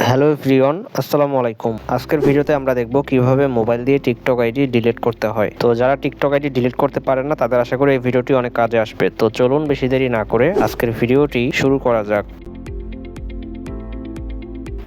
Hello everyone, আসসালামু আলাইকুম। আজকের ভিডিওতে আমরা দেখব কীভাবে মোবাইল দিয়ে টিকটক আইডি ডিলিট করতে হয়। তো যারা টিকটক আইডি ডিলিট করতে পারেন না, তাদের আশা করি এই ভিডিওটি অনেক কাজে আসবে। তো চলুন বেশি দেরি না করে আজকের ভিডিওটি শুরু করা যাক।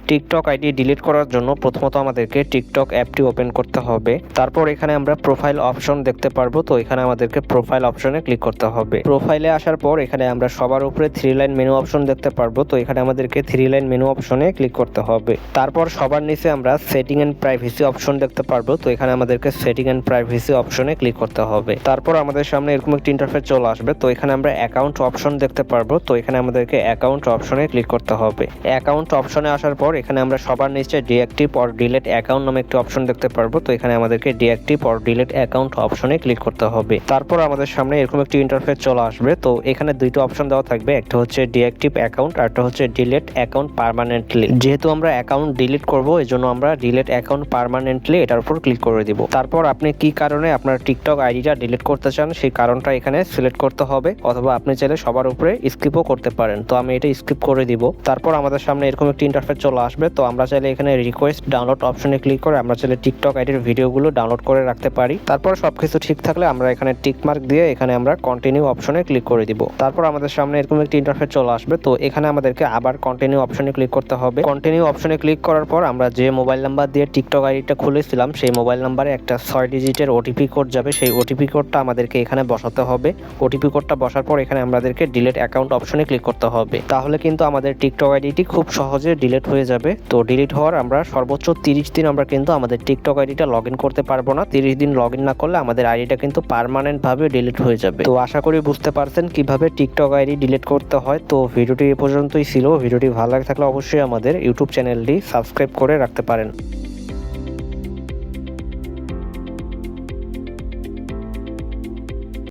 টিকটক আইডি ডিলিট করার জন্য প্রথমত আমাদেরকে টিকটক অ্যাপটি ওপেন করতে হবে। তারপর এখানে আমরা প্রোফাইল অপশন দেখতে পারব, তো এখানে আমাদেরকে প্রোফাইল অপশনে ক্লিক করতে হবে। প্রোফাইলে আসার পর এখানে আমরা সবার উপরে থ্রি লাইন মেনু অপশন দেখতে পারব, তো এখানে আমাদেরকে থ্রি লাইন মেনু অপশনে ক্লিক করতে হবে। তারপর সবার নিচে আমরা সেটিং এন্ড প্রাইভেসি অপশন দেখতে পারব, তো এখানে আমাদেরকে সেটিং এন্ড প্রাইভেসি অপশনে ক্লিক করতে হবে। তারপর আমাদের সামনে এরকম একটি ইন্টারফেস চলে আসবে, তো এখানে আমরা অ্যাকাউন্ট অপশন দেখতে পারব, তো এখানে আমাদেরকে অ্যাকাউন্ট অপশনে ক্লিক করতে হবে। অ্যাকাউন্ট অপশনে আসার পর এখানে আমরা সবার নিচে ডিঅ্যাক্টিভ অর ডিলেট অ্যাকাউন্ট নামে একটি অপশন দেখতে পারব। তো এখানে আমাদেরকে ডিঅ্যাক্টিভ অর ডিলেট অ্যাকাউন্ট অপশনে ক্লিক করতে হবে। তারপর আমাদের সামনে এরকম একটি ইন্টারফেস চলে আসবে। তো এখানে দুইটা অপশন দেওয়া থাকবে। একটা হচ্ছে ডিঅ্যাক্টিভ অ্যাকাউন্ট আর একটা হচ্ছে ডিলেট অ্যাকাউন্ট পার্মানেন্টলি যেহেতু আমরা অ্যাকাউন্ট ডিলিট করব এই জন্য আমরা ডিলেট অ্যাকাউন্ট পার্মানেন্টলি এটার উপর ক্লিক করে দিব। তারপর আপনি কি কারণে আপনার টিকটক আইডিটা ডিলিট করতে চান, সেই কারণটা এখানে সিলেক্ট করতে হবে, অথবা আপনি চাইলে সবার উপরে স্কিপও করতে পারেন। তো আমি এটা স্কিপ করে দিব। তারপর আমাদের সামনে এরকম একটি ইন্টারফেস চলে আসবে, তো আমরা চাইলে এখানে রিকোয়েস্ট ডাউনলোড অপশনে ক্লিক করে আমরা চাইলে টিকটক আইডির ভিডিওগুলো ডাউনলোড করে রাখতে পারি। তারপর সবকিছু ঠিক থাকলে আমরা এখানে টিক মার্ক দিয়ে এখানে আমরা কন্টিনিউ অপশনে ক্লিক করে দিব। তারপর আমাদের সামনে এরকম একটি ইন্টারফেস চলে আসবে, তো এখানে আমাদেরকে আবার কন্টিনিউ অপশনে ক্লিক করতে হবে। কন্টিনিউ অপশনে ক্লিক করার পর আমরা যে মোবাইল নাম্বার দিয়ে টিকটক আইডিটা খুলেছিলাম, সেই মোবাইল নাম্বারে একটা ছয় ডিজিটের ওটিপি কোড যাবে। সেই ওটিপি কোডটা আমাদেরকে এখানে বসাতে হবে। ওটিপি কোডটা বসার পর এখানে আমাদেরকে ডিলেট অ্যাকাউন্ট অপশনে ক্লিক করতে হবে। তাহলে কিন্তু আমাদের টিকটক আইডিটি খুব সহজে ডিলেট হয়ে যাবে। তো ডিলিট হওয়ার আমরা সর্বোচ্চ তিরিশ দিন আমরা কিন্তু আমাদের টিকটক আইডিটা লগ করতে পারব না। তিরিশ দিন লগ না করলে আমাদের আইডিটা কিন্তু পারমানেন্ট ভাবে ডিলিট হয়ে যাবে। তো আশা করি বুঝতে পারছেন কীভাবে টিকটক আইডি ডিলিট করতে হয়। তো ভিডিওটি এ পর্যন্তই ছিল। ভিডিওটি ভালো লাগে থাকলে অবশ্যই আমাদের ইউটিউব চ্যানেলটি সাবস্ক্রাইব করে রাখতে পারেন।